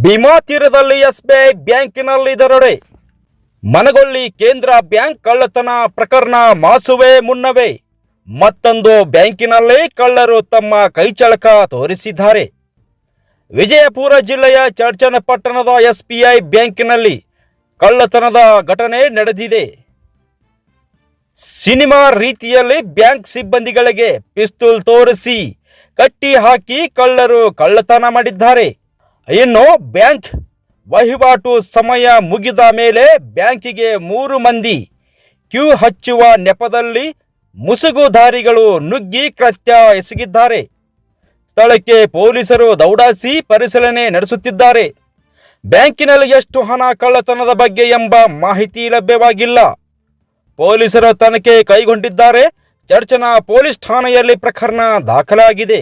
ಭೀಮಾ ತೀರದಲ್ಲಿ ಎಸ್ಬಿಐ ಬ್ಯಾಂಕಿನಲ್ಲಿ ದರೋಡೆ ಮನಗೊಳ್ಳಿ ಕೇಂದ್ರ ಬ್ಯಾಂಕ್ ಕಳ್ಳತನ ಪ್ರಕರಣ ಮಾಸುವೆ ಮುನ್ನವೇ. ಮತ್ತೊಂದು ಬ್ಯಾಂಕಿನಲ್ಲಿ ಕಳ್ಳರು ತಮ್ಮ ಕೈಚಳಕ ತೋರಿಸಿದ್ದಾರೆ. ವಿಜಯಪುರ ಜಿಲ್ಲೆಯ ಚರ್ಚನಪಟ್ಟಣದ ಎಸ್ಬಿಐ ಬ್ಯಾಂಕಿನಲ್ಲಿ ಕಳ್ಳತನದ ಘಟನೆ ನಡೆದಿದೆ. ಸಿನಿಮಾ ರೀತಿಯಲ್ಲಿ ಬ್ಯಾಂಕ್ ಸಿಬ್ಬಂದಿಗಳಿಗೆ ಪಿಸ್ತೂಲ್ ತೋರಿಸಿ ಕಟ್ಟಿ ಹಾಕಿ ಕಳ್ಳರು ಕಳ್ಳತನ ಮಾಡಿದ್ದಾರೆ. ಇನ್ನು ಬ್ಯಾಂಕ್ ವಹಿವಾಟು ಸಮಯ ಮುಗಿದ ಮೇಲೆ ಬ್ಯಾಂಕಿಗೆ ಮೂರು ಮಂದಿ ಕ್ಯೂ ಹಚ್ಚುವ ನೆಪದಲ್ಲಿ ಮುಸುಗುಧಾರಿಗಳು ನುಗ್ಗಿ ಕೃತ್ಯ ಎಸಗಿದ್ದಾರೆ ಸ್ಥಳಕ್ಕೆ ಪೊಲೀಸರು ದೌಡಾಸಿ ಪರಿಶೀಲನೆ ನಡೆಸುತ್ತಿದ್ದಾರೆ ಬ್ಯಾಂಕಿನಲ್ಲಿ ಎಷ್ಟು ಹಣ ಕಳ್ಳತನದ ಬಗ್ಗೆ ಎಂಬ ಮಾಹಿತಿ ಲಭ್ಯವಾಗಿಲ್ಲ ಪೊಲೀಸರು ತನಿಖೆ ಕೈಗೊಂಡಿದ್ದಾರೆ ಚರ್ಚನ ಪೊಲೀಸ್ ಠಾಣೆಯಲ್ಲಿ ಪ್ರಕರಣ ದಾಖಲಾಗಿದೆ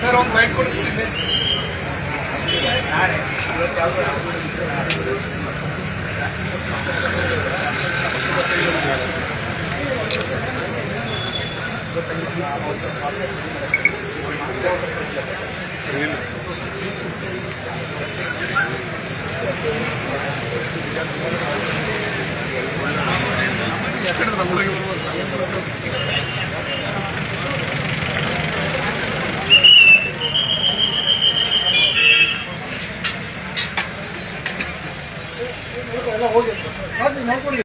ಸರ್ ಒಂದು ವೈಟ್ ಕೊಡಿಸಿ Thank you. ఎక్కడ తమ్ముడికి ಹೋಗಿ ನೋಡ್ಕೊಳ್ಳಿ